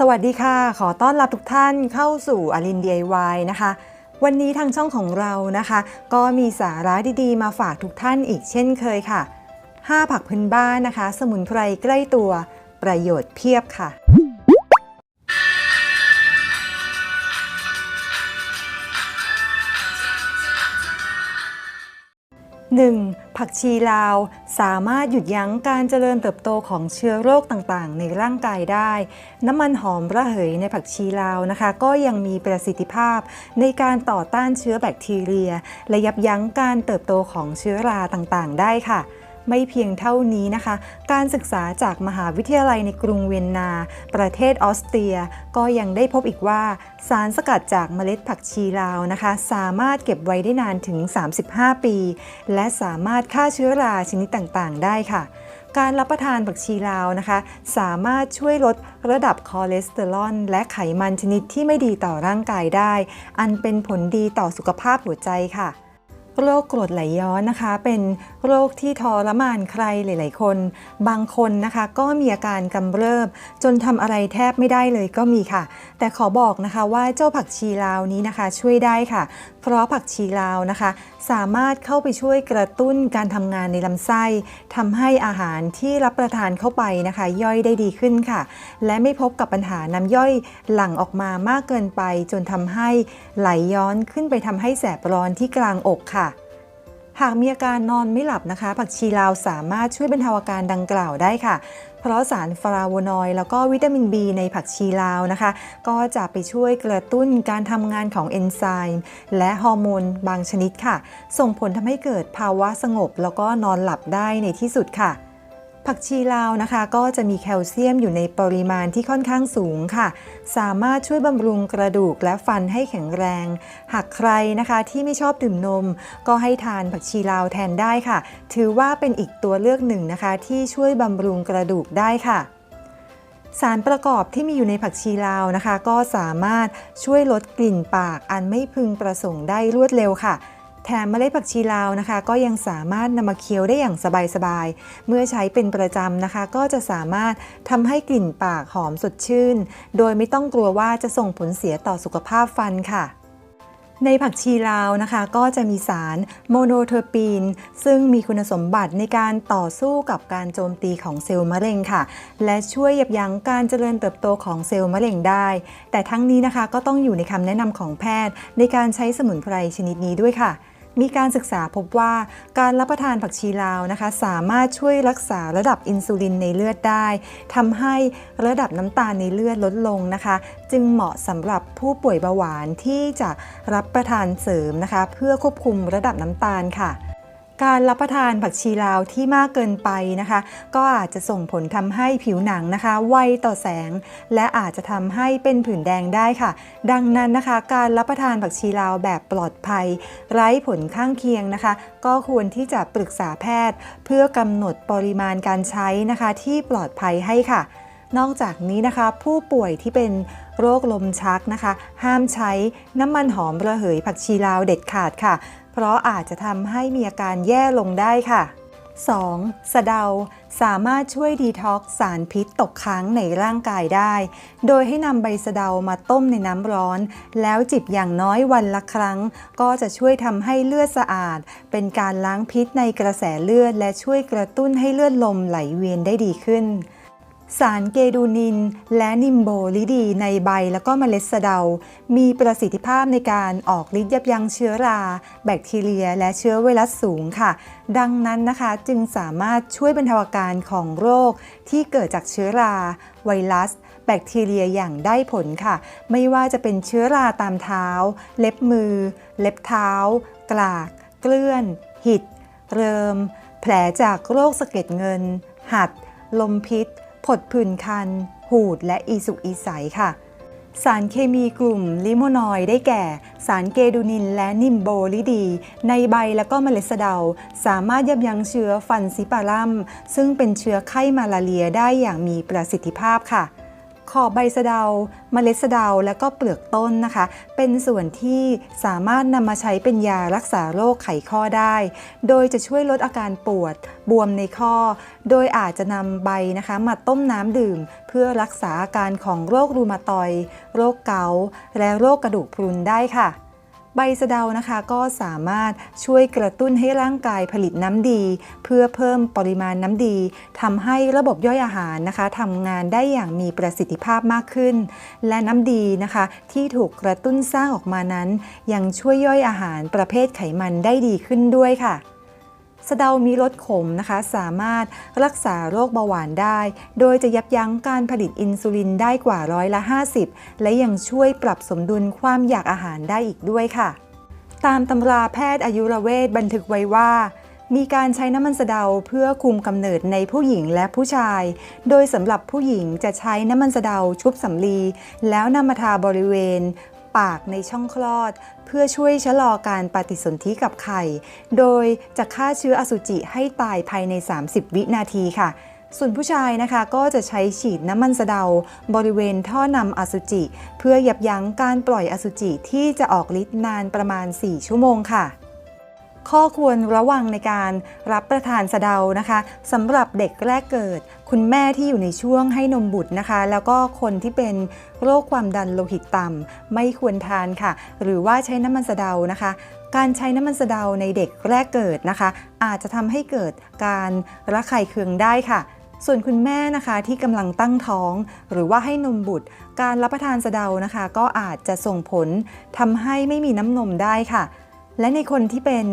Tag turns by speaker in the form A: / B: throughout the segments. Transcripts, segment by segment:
A: สวัสดีค่ะ ขอต้อนรับทุกท่านเข้าสู่อลิน DIY นะคะ วันนี้ทางช่องของเรานะคะ ก็มีสาระดีๆ มาฝากทุกท่านอีกเช่นเคยค่ะ 5 ผักพื้นบ้านนะคะ สมุนไพรใกล้ตัวประโยชน์เพียบค่ะ 1. ผักชีลาวสามารถหยุดยั้งการเจริญเติบโตของเชื้อโรคต่างๆ ในร่างกายได้ น้ำมันหอมระเหยในผักชีลาวนะคะ ก็ยังมีประสิทธิภาพในการต่อต้านเชื้อแบคทีเรีย และยับยั้งการเติบโตของเชื้อราต่างๆ ได้ค่ะ ไม่เพียงเท่านี้นะคะ การศึกษาจากมหาวิทยาลัยในกรุงเวียนนา ประเทศออสเตรีย ก็ยังได้พบอีกว่า สารสกัดจากเมล็ดผักชีลาวนะคะ สามารถเก็บไว้ได้นานถึง 35 ปี และสามารถฆ่าเชื้อราชนิดต่างๆ ได้ค่ะการรับประทานผักชีลาวนะคะ สามารถช่วยลดระดับคอเลสเตอรอลและไขมันชนิดที่ไม่ดีต่อร่างกายได้ อันเป็นผลดีต่อสุขภาพหัวใจค่ะ โรคกรดไหลย้อนนะคะ เป็นโรคที่ทรมานใครหลาย ๆ คน บางคนนะคะ ก็มีอาการกำเริบ จนทำอะไรแทบไม่ได้เลยก็มีค่ะ แต่ขอบอกนะคะว่าเจ้าผักชีลาวนี้นะคะ ช่วยได้ค่ะ เพราะผักชีลาวนะคะ สามารถเข้าไปช่วยกระตุ้นการทำงานในลำไส้ทำให้อาหารที่รับประทานเข้าไปนะคะ ย่อยได้ดีขึ้นค่ะ และไม่พบกับปัญหาน้ำย่อยหลั่งออกมามากเกินไป จนทำให้ไหลย้อนขึ้นไปทำให้แสบร้อนที่กลางอกค่ะหากมีอาการนอนไม่หลับนะคะ ผักชีลาวสามารถช่วยบรรเทาอาการดังกล่าวได้ค่ะเพราะสารฟลาโวนอยด์แล้วก็วิตามิน B ในผักชีลาวนะคะ ก็จะไปช่วยกระตุ้นการทำงานของเอนไซม์และฮอร์โมนบางชนิดค่ะ ส่งผลทำให้เกิดภาวะสงบ แล้วก็นอนหลับได้ในที่สุดค่ะ ผักชีลาวนะคะก็จะมีแคลเซียมอยู่ในปริมาณที่ค่อนข้างสูงค่ะ สามารถช่วยบำรุงกระดูกและฟันให้แข็งแรง หากใครนะคะที่ไม่ชอบดื่มนม ก็ให้ทานผักชีลาวแทนได้ค่ะ ถือว่าเป็นอีกตัวเลือกหนึ่งนะคะ ที่ช่วยบำรุงกระดูกได้ค่ะสารประกอบที่มีอยู่ในผักชีลาวนะคะ ก็สามารถช่วยลดกลิ่นปากอันไม่พึงประสงค์ได้รวดเร็วค่ะ แถมเมล็ดผักชีลาวนะคะ ก็ยังสามารถนำมาเคี้ยวได้อย่างสบายๆ เมื่อใช้เป็นประจำนะคะ ก็จะสามารถทำให้กลิ่นปากหอมสดชื่น โดยไม่ต้องกลัวว่าจะส่งผลเสียต่อสุขภาพฟันค่ะในผักชีลาวนะคะก็จะมีสารโมโนเทอร์ปีน ซึ่งมีคุณสมบัติในการต่อสู้กับการโจมตีของเซลล์มะเร็งค่ะ และช่วยยับยั้งการเจริญเติบโตของเซลล์มะเร็งได้ แต่ทั้งนี้นะคะก็ต้องอยู่ในคำแนะนำของแพทย์ในการใช้สมุนไพรชนิดนี้ด้วยค่ะ มีการศึกษาพบว่าการรับประทานผักชีลาวนะคะ สามารถช่วยรักษาระดับอินซูลินในเลือดได้ทำให้ระดับน้ำตาลในเลือดลดลงนะคะ จึงเหมาะสำหรับผู้ป่วยเบาหวานที่จะรับประทานเสริมนะคะ เพื่อควบคุมระดับน้ำตาลค่ะ การรับประทานผักชีลาวที่มากเกินไปนะคะ ก็อาจจะส่งผลทำให้ผิวหนังนะคะ ไวต่อแสง และอาจจะทำให้เป็นผื่นแดงได้ค่ะ ดังนั้นนะคะ การรับประทานผักชีลาวแบบปลอดภัย ไร้ผลข้างเคียงนะคะ ก็ควรที่จะปรึกษาแพทย์ เพื่อกำหนดปริมาณการใช้นะคะ ที่ปลอดภัยให้ค่ะ นอกจากนี้นะคะ ผู้ป่วยที่เป็นโรคลมชักนะคะ ห้ามใช้น้ำมันหอมระเหยผักชีลาวเด็ดขาดค่ะ เพราะอาจจะทำให้มีอาการแย่ลงได้ค่ะ 2. สะเดาสามารถช่วยดีท็อกสารพิษตกค้างในร่างกายได้ โดยให้นำใบสะเดามาต้มในน้ำร้อน แล้วจิบอย่างน้อยวันละครั้ง ก็จะช่วยทำให้เลือดสะอาด เป็นการล้างพิษในกระแสเลือด และช่วยกระตุ้นให้เลือดลมไหลเวียนได้ดีขึ้น สารเกดูนิน และนิมโบลิดีในใบแล้วก็เมล็ดสะเดา มีประสิทธิภาพในการออกฤทธิ์ยับยั้งเชื้อรา แบคทีเรีย และเชื้อไวรัสสูงค่ะ ดังนั้นนะคะจึงสามารถช่วยบรรเทาอาการของโรคที่เกิดจากเชื้อรา ไวรัส แบคทีเรียอย่างได้ผลค่ะ ไม่ว่าจะเป็นเชื้อราตามเท้า เล็บมือ เล็บเท้า กลาก เกลื่อน หิด เริม แผลจากโรคสะเก็ดเงิน หัด ลมพิษ ผดผื่นคัน หูดและอีสุกอีใสค่ะ สารเคมีกลุ่มลิโมนอยด์ได้แก่ สารเกดูนินและนิมโบลิดี ในใบและก็เมล็ดสะเดา สามารถยับยั้งเชื้อฟันซิปารัม ซึ่งเป็นเชื้อไข้มาลาเรียได้อย่างมีประสิทธิภาพค่ะ ขอบใบสะเดาเมล็ดสะเดาและก็เปลือกต้นนะคะ เป็นส่วนที่สามารถนำมาใช้เป็นยารักษาโรคไขข้อได้ โดยจะช่วยลดอาการปวดบวมในข้อ โดยอาจจะนำใบนะคะมาต้มน้ำดื่ม เพื่อรักษาอาการของโรครูมาตอย โรคเกาและโรคกระดูกพรุนได้ค่ะ ใบสะเดานะคะก็สามารถช่วยกระตุ้นให้ร่างกายผลิตน้ำดี เพื่อเพิ่มปริมาณน้ำดีทำให้ระบบย่อยอาหารนะคะทำงานได้อย่างมีประสิทธิภาพมากขึ้น และน้ำดีนะคะ ที่ถูกกระตุ้นสร้างออกมานั้น ยังช่วยย่อยอาหารประเภทไขมันได้ดีขึ้นด้วยค่ะ สะเดามีรสขมนะคะ สามารถรักษาโรคเบาหวานได้ โดยจะยับยั้งการผลิตอินซูลินได้กว่าร้อยละ 50 และยังช่วยปรับสมดุลความอยากอาหารได้อีกด้วยค่ะ ตามตำราแพทย์อายุรเวทบันทึกไว้ว่ามีการใช้น้ำมันสะเดาเพื่อคุมกำเนิดในผู้หญิงและผู้ชาย โดยสำหรับผู้หญิงจะใช้น้ำมันสะเดาชุบสำลี แล้วนำมาทาบริเวณ ปากในช่องคลอด เพื่อช่วยชะลอการปฏิสนธิกับไข่ โดยจะฆ่าเชื้ออสุจิให้ตายภายใน 30 วินาทีค่ะส่วนผู้ชายนะคะก็จะใช้ฉีดน้ำมันสะเดา บริเวณท่อนำอสุจิ เพื่อยับยั้งการปล่อยอสุจิที่จะออกฤทธิ์นานประมาณ 4 ชั่วโมงค่ะ ข้อควรระวังในการรับประทานสะเดานะคะสำหรับเด็กแรกเกิด คุณแม่ที่อยู่ในช่วงให้นมบุตรนะคะ แล้วก็คนที่เป็นโรคความดันโลหิตต่ำไม่ควรทานค่ะ หรือว่าใช้น้ำมันสะเดานะคะ การใช้น้ำมันสะเดาในเด็กแรกเกิดนะคะ อาจจะทำให้เกิดการระคายเคืองได้ค่ะส่วนคุณแม่นะคะที่กำลังตั้งท้อง หรือว่าให้นมบุตร การรับประทานสะเดานะคะ ก็อาจจะส่งผลทำให้ไม่มีน้ำนมได้ค่ะ และในคนที่เป็น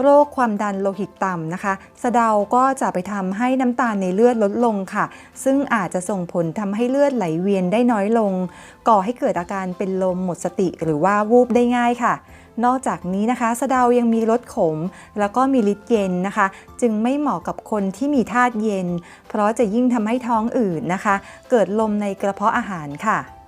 A: โรคความดันโลหิตต่ำนะคะ สะเดาก็จะไปทำให้น้ำตาลในเลือดลดลงค่ะ ซึ่งอาจจะส่งผลทำให้เลือดไหลเวียนได้น้อยลง ก่อให้เกิดอาการเป็นลมหมดสติหรือว่าวูบได้ง่ายค่ะ นอกจากนี้นะคะสะเดายังมีรสขม แล้วก็มีฤทธิ์เย็นนะคะ จึงไม่เหมาะกับคนที่มีธาตุเย็น เพราะจะยิ่งทำให้ท้องอืดนะคะ เกิดลมในกระเพาะอาหารค่ะ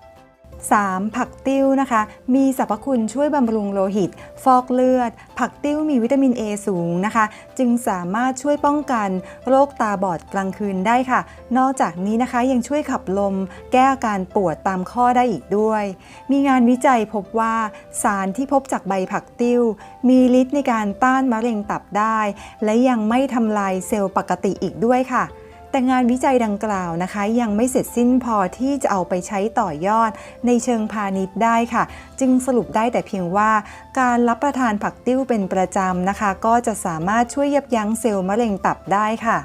A: 3. ผักติ้วนะคะ มีสรรพคุณช่วยบำรุงโลหิต ฟอกเลือด ผักติ้วมีวิตามิน A สูงนะคะ จึงสามารถช่วยป้องกันโรคตาบอดกลางคืนได้ค่ะ นอกจากนี้นะคะยังช่วยขับลม แก้อาการปวดตามข้อได้อีกด้วย มีงานวิจัยพบว่าสารที่พบจากใบผักติ้ว มีฤทธิ์ในการต้านมะเร็งตับได้ และยังไม่ทำลายเซลล์ปกติอีกด้วยค่ะ แต่งานวิจัยดังกล่าวนะคะ ยังไม่เสร็จสิ้นพอที่จะเอาไปใช้ต่อยอดในเชิงพาณิชย์ได้ค่ะ จึงสรุปได้แต่เพียงว่า การรับประทานผักติ้วเป็นประจำนะคะ ก็จะสามารถช่วยยับยั้งเซลล์มะเร็งตับได้ค่ะ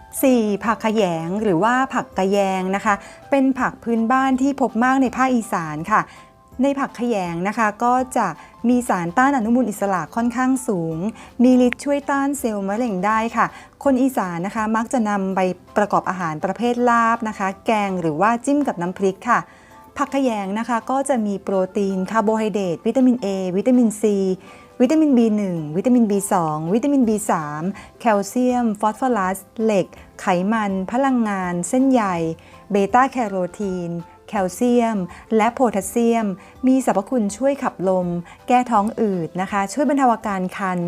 A: 4. ผักขยงหรือว่าผักกะแยงนะคะ เป็นผักพื้นบ้านที่พบมากในภาคอีสานค่ะ ในผักขยงนะคะก็จะมีสารต้านอนุมูลอิสระค่อนข้างสูง มีฤทธิ์ช่วยต้านเซลล์มะเร็งได้ค่ะ คนอีสานนะคะมักจะนำไปประกอบอาหารประเภทลาบนะคะ แกงหรือว่าจิ้มกับน้ำพริกค่ะ ผักขยงนะคะก็จะมีโปรตีนคาร์โบไฮเดรตวิตามิน A วิตามิน C วิตามิน B1 วิตามิน B2 วิตามิน B3 แคลเซียม ฟอสฟอรัส เหล็ก ไขมัน พลังงาน เส้นใย เบต้าแคโรทีน แคลเซียม และโพแทสเซียม มีสรรพคุณช่วยขับลม แก้ท้องอืดนะคะ ช่วยบรรเทาอาการคัน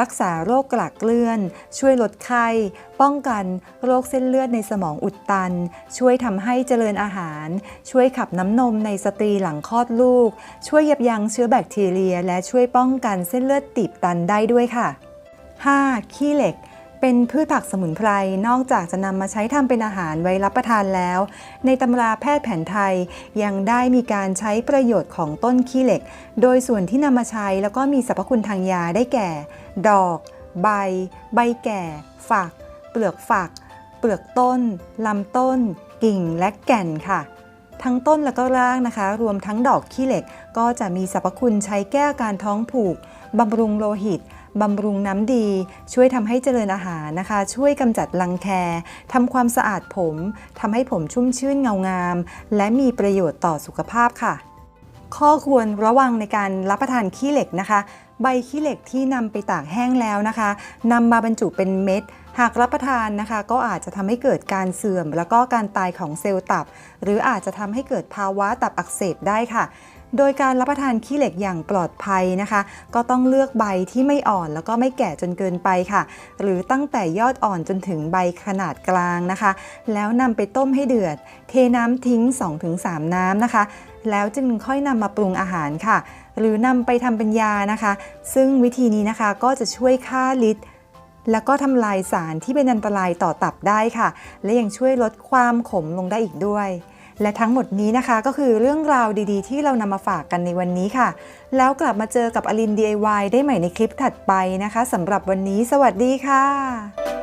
A: รักษาโรคกลักเกลื่อน ช่วยลดไข้ ป้องกันโรคเส้นเลือดในสมองอุดตัน ช่วยทำให้เจริญอาหาร ช่วยขับน้ำนมในสตรีหลังคลอดลูก ช่วยยับยั้งเชื้อแบคทีเรีย และช่วยป้องกันเส้นเลือดตีบตันได้ด้วยค่ะ 5. ขี้เหล็ก เป็นพืชผักสมุนไพร นอกจากจะนำมาใช้ทำเป็นอาหารไว้รับประทานแล้ว ในตำราแพทย์แผนไทยยังได้มีการใช้ประโยชน์ของต้นขี้เหล็ก โดยส่วนที่นำมาใช้แล้วก็มีสรรพคุณทางยาได้แก่ ดอก ใบ ใบแก่ ฝัก เปลือกฝัก เปลือกต้นลำต้น กิ่งและแก่นค่ะทั้งต้นและก็รากนะคะ รวมทั้งดอกขี้เหล็ก ก็จะมีสรรพคุณใช้แก้อาการท้องผูก บำรุงโลหิต บำรุงน้ำดี ช่วยทำให้เจริญอาหารนะคะ ช่วยกำจัดรังแคทำความสะอาดผมทำให้ผมชุ่มชื่นเงางาม และมีประโยชน์ต่อสุขภาพค่ะ ข้อควรระวังในการรับประทานขี้เหล็กนะคะ ใบขี้เหล็กที่นำไปตากแห้งแล้วนะคะนำมาบรรจุเป็นเม็ดหากรับประทานนะคะก็อาจจะทำให้เกิดการเสื่อม แล้วก็การตายของเซลล์ตับ หรืออาจจะทำให้เกิดภาวะตับอักเสบได้ค่ะ โดยการรับประทานขี้เหล็กอย่างปลอดภัยนะคะ ก็ต้องเลือกใบที่ไม่อ่อนแล้วก็ไม่แก่จนเกินไปค่ะ หรือตั้งแต่ยอดอ่อนจนถึงใบขนาดกลางนะคะ แล้วนำไปต้มให้เดือด เทน้ำทิ้ง 2-3 น้ำนะคะ แล้วจึงค่อยนำมาปรุงอาหารค่ะ หรือนำไปทำเป็นยานะคะ ซึ่งวิธีนี้นะคะก็จะช่วยฆ่าลิดแล้วก็ทำลายสารที่เป็นอันตรายต่อตับได้ค่ะ และยังช่วยลดความขมลงได้อีกด้วย และทั้งหมดนี้นะคะก็คือเรื่องราวดีๆ ที่เรานำมาฝากกันในวันนี้ค่ะ แล้วกลับมาเจอกับอลิน DIY ได้ใหม่ในคลิปถัดไปนะคะสำหรับวันนี้ สวัสดีค่ะ